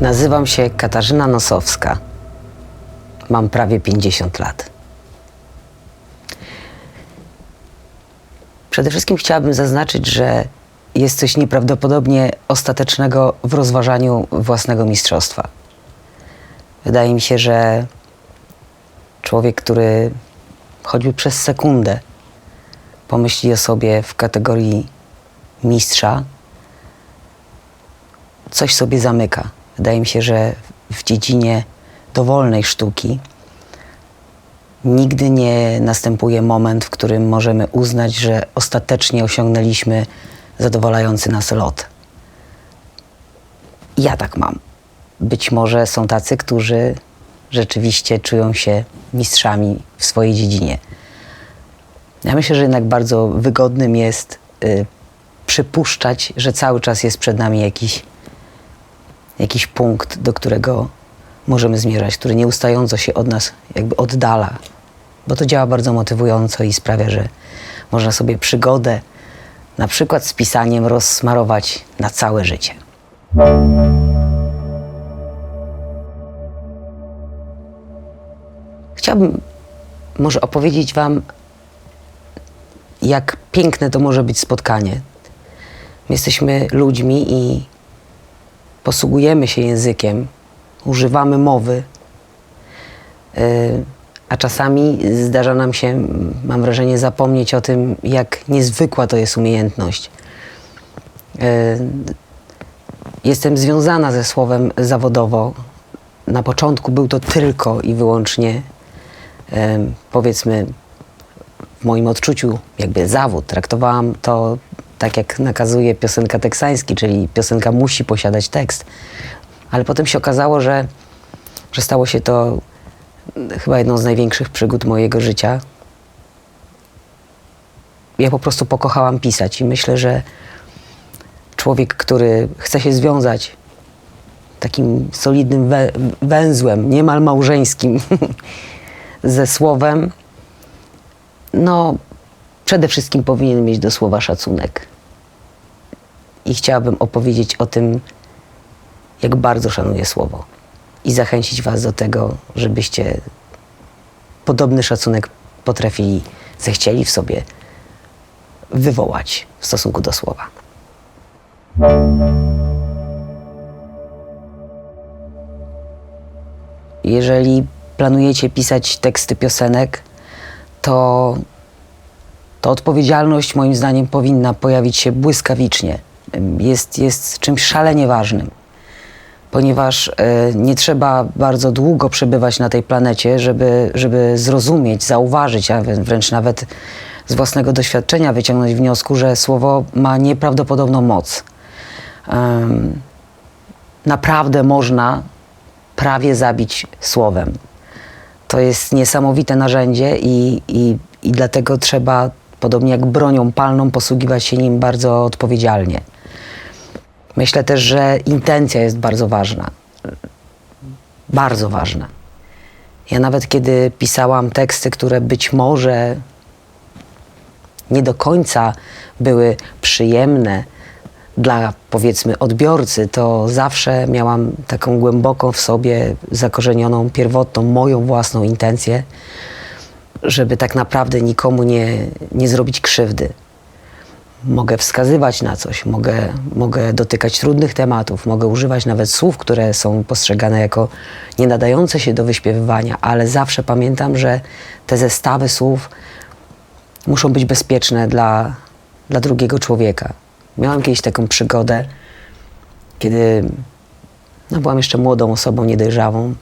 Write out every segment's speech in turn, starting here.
Nazywam się Katarzyna Nosowska. Mam prawie 50 lat. Przede wszystkim chciałabym zaznaczyć, że jest coś nieprawdopodobnie ostatecznego w rozważaniu własnego mistrzostwa. Wydaje mi się, że człowiek, który choćby przez sekundę pomyśli o sobie w kategorii mistrza, coś sobie zamyka. Wydaje mi się, że w dziedzinie dowolnej sztuki nigdy nie następuje moment, w którym możemy uznać, że ostatecznie osiągnęliśmy zadowalający nas lot. Ja tak mam. Być może są tacy, którzy rzeczywiście czują się mistrzami w swojej dziedzinie. Ja myślę, że jednak bardzo wygodnym jest y, przypuszczać, że cały czas jest przed nami jakiś jakiś punkt, do którego możemy zmierzać, który nieustająco się od nas jakby oddala, bo to działa bardzo motywująco i sprawia, że można sobie przygodę, na przykład z pisaniem, rozsmarować na całe życie. Chciałbym może opowiedzieć Wam, jak piękne to może być spotkanie. My jesteśmy ludźmi i posługujemy się językiem, używamy mowy, yy, a czasami zdarza nam się, mam wrażenie, zapomnieć o tym, jak niezwykła to jest umiejętność. Yy, Jestem związana ze słowem zawodowo. Na początku był to tylko i wyłącznie, powiedzmy, w moim odczuciu, jakby zawód. Traktowałam to tak, jak nakazuje piosenka teksański, czyli piosenka musi posiadać tekst. Ale potem się okazało, że, że stało się to chyba jedną z największych przygód mojego życia. Ja po prostu pokochałam pisać i myślę, że człowiek, który chce się związać takim solidnym wę- węzłem, niemal małżeńskim ze słowem, no przede wszystkim powinien mieć do słowa szacunek. I chciałabym opowiedzieć o tym, jak bardzo szanuję słowo i zachęcić Was do tego, żebyście podobny szacunek potrafili, zechcieli w sobie wywołać w stosunku do słowa. Jeżeli planujecie pisać teksty piosenek, to, to odpowiedzialność moim zdaniem powinna pojawić się błyskawicznie. Jest, jest czymś szalenie ważnym, ponieważ e, nie trzeba bardzo długo przebywać na tej planecie, żeby, żeby zrozumieć, zauważyć, a wrę- wręcz nawet z własnego doświadczenia wyciągnąć wniosku, że słowo ma nieprawdopodobną moc. Naprawdę można prawie zabić słowem. To jest niesamowite narzędzie i, i, i dlatego trzeba, podobnie jak bronią palną, posługiwać się nim bardzo odpowiedzialnie. Myślę też, że intencja jest bardzo ważna. Bardzo ważna. Ja nawet kiedy pisałam teksty, które być może nie do końca były przyjemne dla powiedzmy odbiorcy, to zawsze miałam taką głęboką w sobie zakorzenioną, pierwotną, moją własną intencję, żeby tak naprawdę nikomu nie, nie zrobić krzywdy. Mogę wskazywać na coś, mogę, mogę dotykać trudnych tematów, mogę używać nawet słów, które są postrzegane jako nie nadające się do wyśpiewywania, ale zawsze pamiętam, że te zestawy słów muszą być bezpieczne dla, dla drugiego człowieka. Miałam kiedyś taką przygodę, kiedy no, byłam jeszcze młodą osobą, niedojrzałą.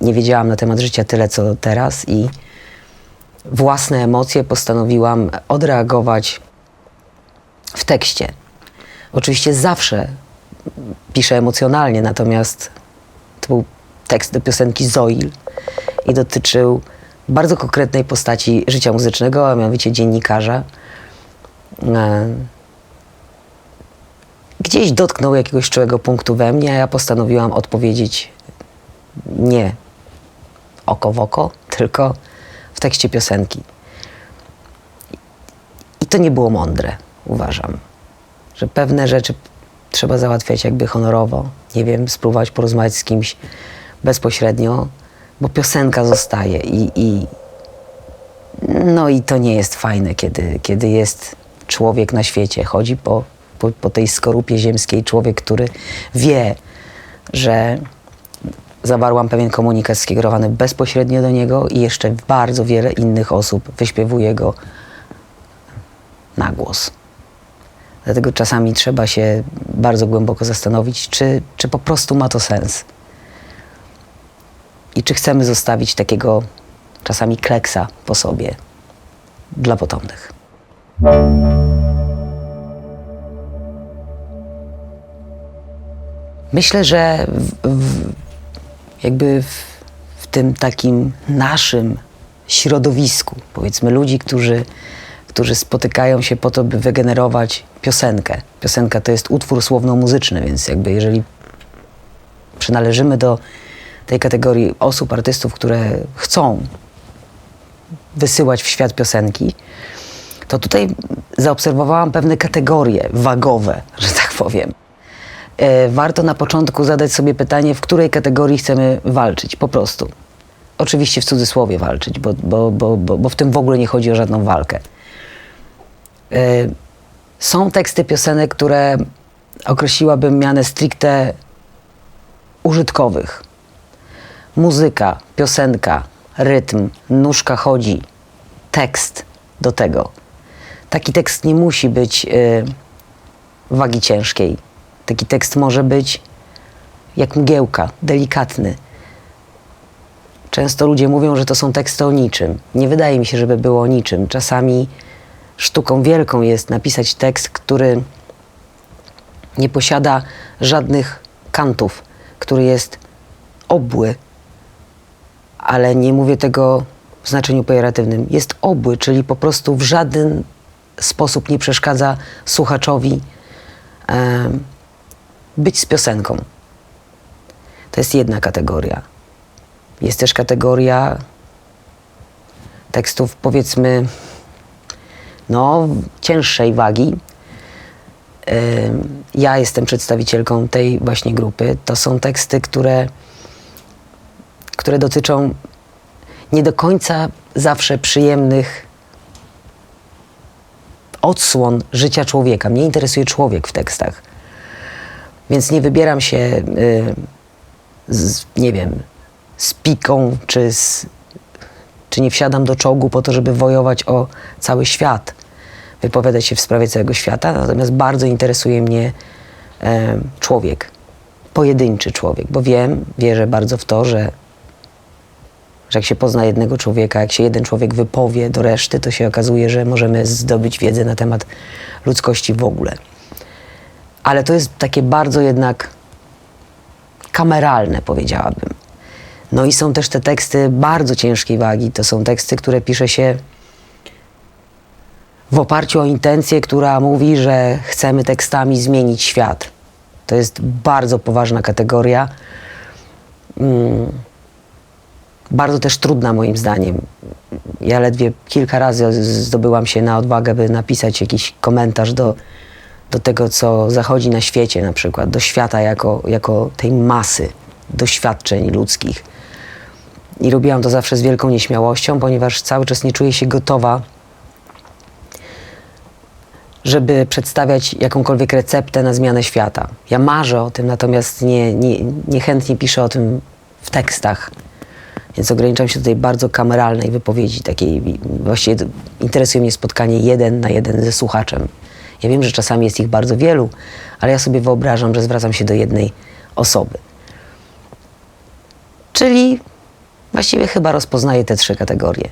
Nie wiedziałam na temat życia tyle, co teraz i własne emocje postanowiłam odreagować w tekście. Oczywiście zawsze piszę emocjonalnie, natomiast to był tekst do piosenki Zoil i dotyczył bardzo konkretnej postaci życia muzycznego, a mianowicie dziennikarza. Gdzieś dotknął jakiegoś czułego punktu we mnie, a ja postanowiłam odpowiedzieć nie oko w oko, tylko w tekście piosenki. I to nie było mądre, uważam. Że pewne rzeczy trzeba załatwiać jakby honorowo. Nie wiem, spróbować porozmawiać z kimś bezpośrednio, bo piosenka zostaje i, i no i to nie jest fajne, kiedy, kiedy jest człowiek na świecie, chodzi po, po, po tej skorupie ziemskiej, człowiek, który wie, że zawarłam pewien komunikat skierowany bezpośrednio do niego i jeszcze bardzo wiele innych osób wyśpiewuje go na głos. Dlatego czasami trzeba się bardzo głęboko zastanowić, czy, czy po prostu ma to sens. I czy chcemy zostawić takiego czasami kleksa po sobie dla potomnych. Myślę, że w, w, jakby w, w tym takim naszym środowisku, powiedzmy ludzi, którzy, którzy spotykają się po to, by wygenerować piosenkę. Piosenka to jest utwór słowno-muzyczny, więc jakby jeżeli przynależymy do tej kategorii osób, artystów, które chcą wysyłać w świat piosenki, to tutaj zaobserwowałam pewne kategorie wagowe, że tak powiem. E, warto na początku zadać sobie pytanie, w której kategorii chcemy walczyć, po prostu. Oczywiście w cudzysłowie walczyć, bo, bo, bo, bo, bo w tym w ogóle nie chodzi o żadną walkę. E, są teksty piosenek, które określiłabym mianę stricte użytkowych. Muzyka, piosenka, rytm, nóżka chodzi, tekst do tego. Taki tekst nie musi być y, wagi ciężkiej. Taki tekst może być jak mgiełka, delikatny. Często ludzie mówią, że to są teksty o niczym. Nie wydaje mi się, żeby było o niczym. Czasami sztuką wielką jest napisać tekst, który nie posiada żadnych kantów, który jest obły, ale nie mówię tego w znaczeniu pejoratywnym. Jest obły, czyli po prostu w żaden sposób nie przeszkadza słuchaczowi e, być z piosenką. To jest jedna kategoria. Jest też kategoria tekstów, powiedzmy, no, cięższej wagi. Ja jestem przedstawicielką tej właśnie grupy. To są teksty, które, które dotyczą nie do końca zawsze przyjemnych odsłon życia człowieka. Mnie interesuje człowiek w tekstach. Więc nie wybieram się, y, z, nie wiem, z piką, czy, z, czy nie wsiadam do czołgu po to, żeby wojować o cały świat, wypowiadać się w sprawie całego świata. Natomiast bardzo interesuje mnie y, człowiek, pojedynczy człowiek, bo wiem, wierzę bardzo w to, że że jak się pozna jednego człowieka, jak się jeden człowiek wypowie do reszty, to się okazuje, że możemy zdobyć wiedzę na temat ludzkości w ogóle. Ale to jest takie bardzo jednak kameralne, powiedziałabym. No i są też te teksty bardzo ciężkiej wagi. To są teksty, które pisze się w oparciu o intencję, która mówi, że chcemy tekstami zmienić świat. To jest bardzo poważna kategoria. Mm bardzo też trudna moim zdaniem. Ja ledwie kilka razy zdobyłam się na odwagę, by napisać jakiś komentarz do, do tego, co zachodzi na świecie, na przykład do świata jako, jako tej masy doświadczeń ludzkich. I robiłam to zawsze z wielką nieśmiałością, ponieważ cały czas nie czuję się gotowa, żeby przedstawiać jakąkolwiek receptę na zmianę świata. Ja marzę o tym, natomiast nie, nie, niechętnie piszę o tym w tekstach. Więc ograniczam się do tej bardzo kameralnej wypowiedzi, takiej właściwie interesuje mnie spotkanie jeden na jeden ze słuchaczem. Ja wiem, że czasami jest ich bardzo wielu, ale ja sobie wyobrażam, że zwracam się do jednej osoby. Czyli właściwie chyba rozpoznaję te trzy kategorie.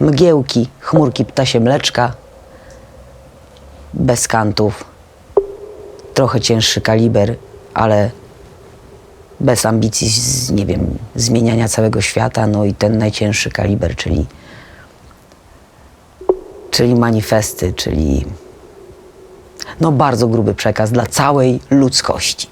Mgiełki, chmurki ptasie mleczka, bez kantów, trochę cięższy kaliber, ale bez ambicji, z, nie wiem, zmieniania całego świata, no i ten najcięższy kaliber, czyli, czyli manifesty, czyli no bardzo gruby przekaz dla całej ludzkości.